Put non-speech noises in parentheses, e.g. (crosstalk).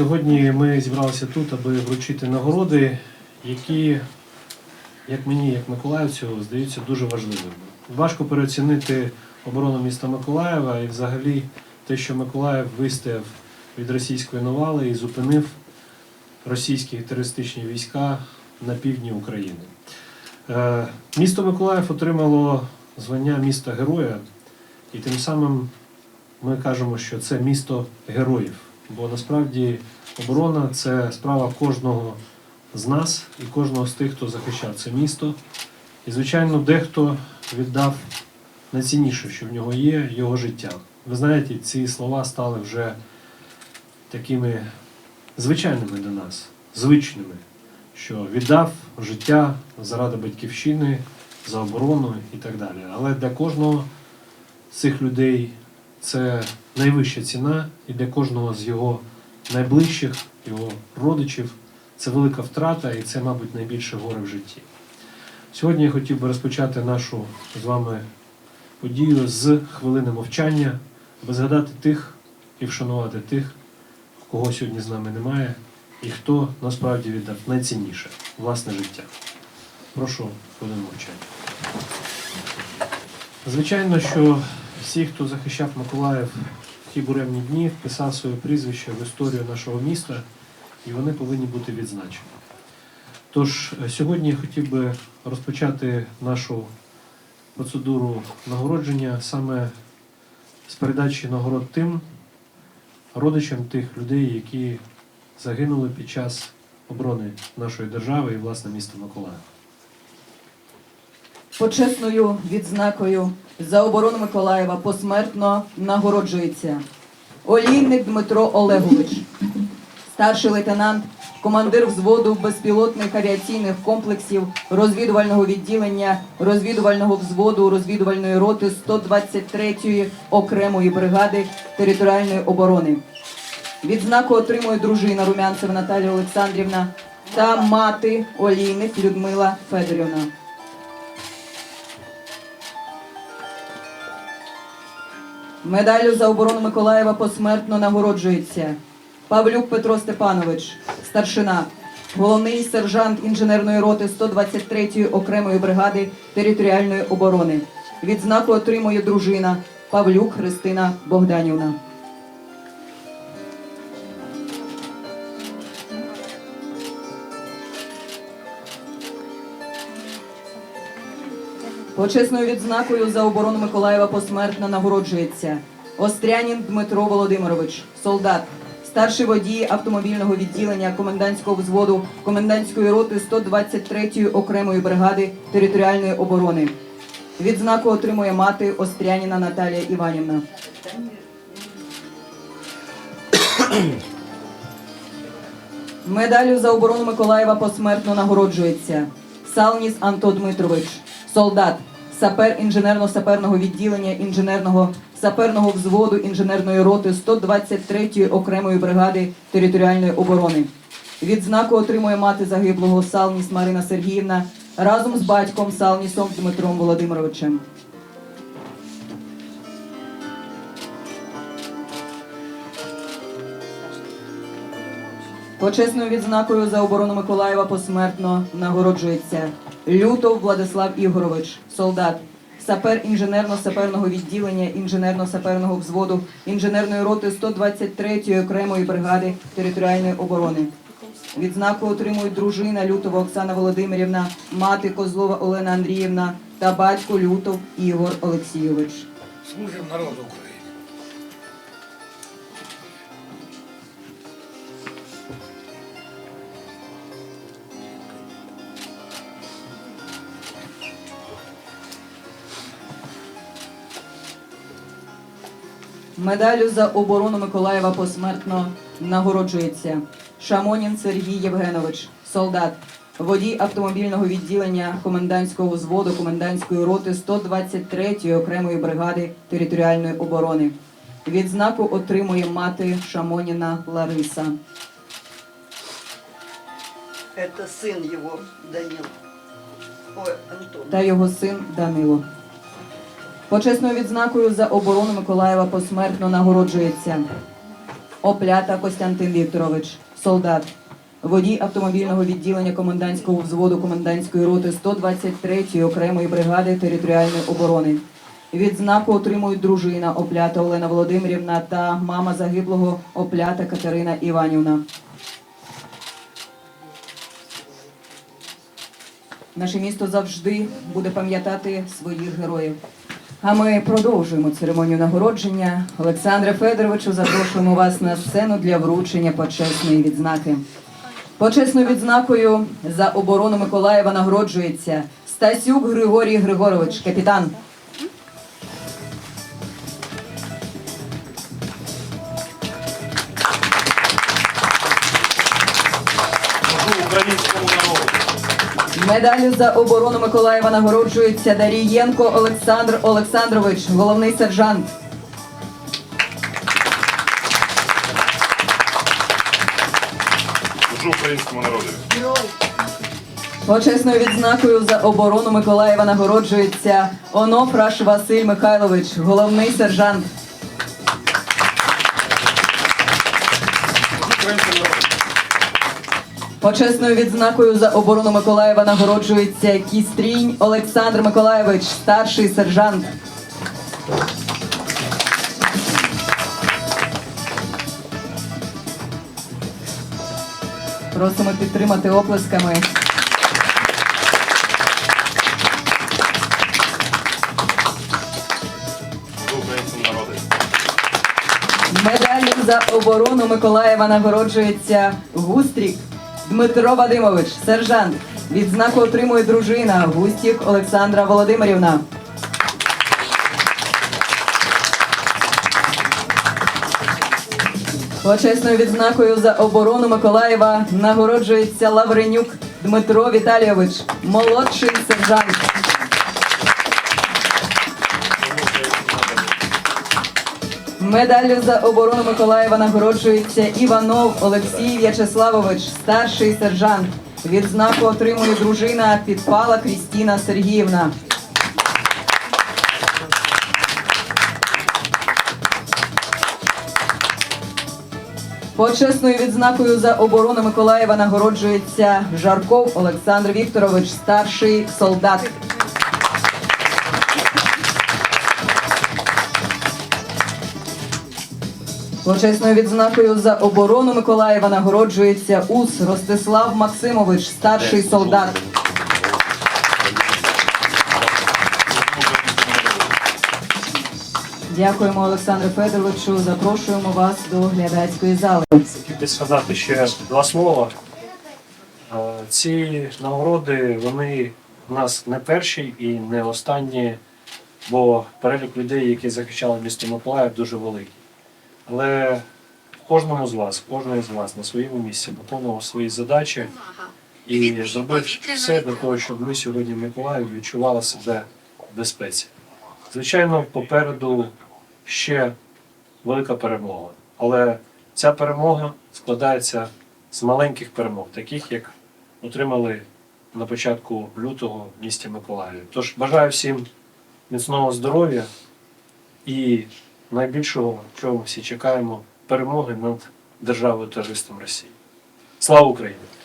Сьогодні ми зібралися тут, аби вручити нагороди, які, як мені, як Миколаївцю, здаються дуже важливими. Важко переоцінити оборону міста Миколаєва і взагалі те, що Миколаїв вистояв від російської навали і зупинив російські терористичні війська на півдні України. Е, Місто Миколаїв отримало звання міста героя, і тим самим ми кажемо, що це місто героїв. Бо насправді оборона це справа кожного з нас і кожного з тих, хто захищав це місто. І, звичайно, дехто віддав найцінніше, що в нього є, його життя. Ви знаєте, ці слова стали вже такими звичайними для нас, звичними, що віддав життя заради батьківщини, за оборону і так далі. Але для кожного з цих людей це найвища ціна, і для кожного з його найближчих, його родичів це велика втрата, і це, мабуть, найбільше горе в житті. Сьогодні я хотів би розпочати нашу з вами подію з хвилини мовчання, аби згадати тих і вшанувати тих, кого сьогодні з нами немає, і хто насправді віддав найцінніше власне життя. Прошу хвилину мовчання. Звичайно, що всі, хто захищав Миколаїв в ті буремні дні, вписав своє прізвище в історію нашого міста, і вони повинні бути відзначені. Тож е, сьогодні я хотів би розпочати нашу процедуру нагородження саме з передачі нагород тим родичам тих людей, які загинули під час оборони нашої держави і власне міста Миколаїв. Почесною відзнакою за оборону Миколаєва посмертно нагороджується Олійник Дмитро Олегович, старший лейтенант, командир взводу безпілотних авіаційних комплексів розвідувального відділення розвідувального взводу розвідувальної роти 123-ї окремої бригади територіальної оборони. Відзнаку отримує дружина Румянцева Наталія Олександрівна та мати Олійник Людмила Федорівна. Медаллю за оборону Миколаєва посмертно нагороджується Павлюк Петро Степанович, старшина, головний сержант інженерної роти 123-ї окремої бригади територіальної оборони. Відзнаку отримує дружина Павлюк Христина Богданівна. Почесною відзнакою за оборону Миколаєва посмертно нагороджується Острянін Дмитро Володимирович, солдат, старший водій автомобільного відділення комендантського взводу комендантської роти 123-ї окремої бригади територіальної оборони. Відзнаку отримує мати Остряніна Наталія Іванівна. (coughs) Медаллю за оборону Миколаєва посмертно нагороджується Салніс Антон Дмитрович, солдат, сапер інженерно-саперного відділення інженерного саперного взводу інженерної роти 123-ї окремої бригади територіальної оборони. Відзнаку отримує мати загиблого Салніс Марина Сергіївна разом з батьком Салнісом Дмитром Володимировичем. Почесною відзнакою за оборону Миколаєва посмертно нагороджується Лютов Владислав Ігорович, солдат, сапер інженерно-саперного відділення інженерно-саперного взводу інженерної роти 123-ї окремої бригади територіальної оборони. Відзнаку отримують дружина Лютова Оксана Володимирівна, мати Козлова Олена Андріївна та батько Лютов Ігор Олексійович. Служимо народу України. Медалю за оборону Миколаєва посмертно нагороджується Шамонін Сергій Євгенович, солдат, водій автомобільного відділення комендантського взводу комендантської роти 123-ї окремої бригади територіальної оборони. Відзнаку отримує мати Шамоніна Лариса. Это сын его, Данил. Ой, Антон. та його син Данило. Почесною відзнакою за оборону Миколаєва посмертно нагороджується Оплята Костянтин Вікторович, солдат. Водій автомобільного відділення комендантського взводу комендантської роти 123-ї окремої бригади територіальної оборони. Відзнаку отримують дружина Оплята Олена Володимирівна та мама загиблого Оплята Катерина Іванівна. Наше місто завжди буде пам'ятати своїх героїв. А ми продовжуємо церемонію нагородження. Олександре Федоровичу, запрошуємо вас на сцену для вручення почесної відзнаки. Почесною відзнакою за оборону Миколаєва нагороджується Стасюк Григорій Григорович, капітан. Українському народу. Медаллю за оборону Миколаєва нагороджується Дарієнко Олександр Олександрович, головний сержант. Служу українському народу. Почесною відзнакою за оборону Миколаєва нагороджується Онофраш Василь Михайлович, головний сержант. Служу українському. Почесною відзнакою за оборону Миколаєва нагороджується Кістрінь Олександр Миколаєвич, старший сержант. Просимо підтримати оплесками. Медаллю за оборону Миколаєва нагороджується Густрік Дмитро Вадимович, сержант. Відзнаку отримує дружина Густік Олександра Володимирівна. Почесною відзнакою за оборону Миколаєва нагороджується Лавренюк Дмитро Віталійович, молодший сержант. Медаллю за оборону Миколаєва нагороджується Іванов Олексій В'ячеславович, старший сержант. Відзнаку отримує дружина Підпала Крістіна Сергіївна. Почесною відзнакою за оборону Миколаєва нагороджується Жарков Олександр Вікторович, старший солдат. Почесною відзнакою за оборону Миколаєва нагороджується УС Ростислав Максимович, старший солдат. Дякуємо Олександру Федоровичу. Запрошуємо вас до глядацької зали. Хотів сказати ще два слова. Е, Ці нагороди, вони в нас не перші і не останні, бо перелік людей, які захищали місто Миколаїв, дуже великий. Але кожному з вас, кожної з вас на своєму місці виконував свої задачі і зробив все для того, щоб ми сьогодні в Миколаїві відчували себе в безпеці. Звичайно, попереду ще велика перемога. Але ця перемога складається з маленьких перемог, таких як отримали на початку лютого в місті Миколаїві. Тож бажаю всім міцного здоров'я і найбільшого, чого ми всі чекаємо, перемоги над державою терористом Росії. Слава Україні!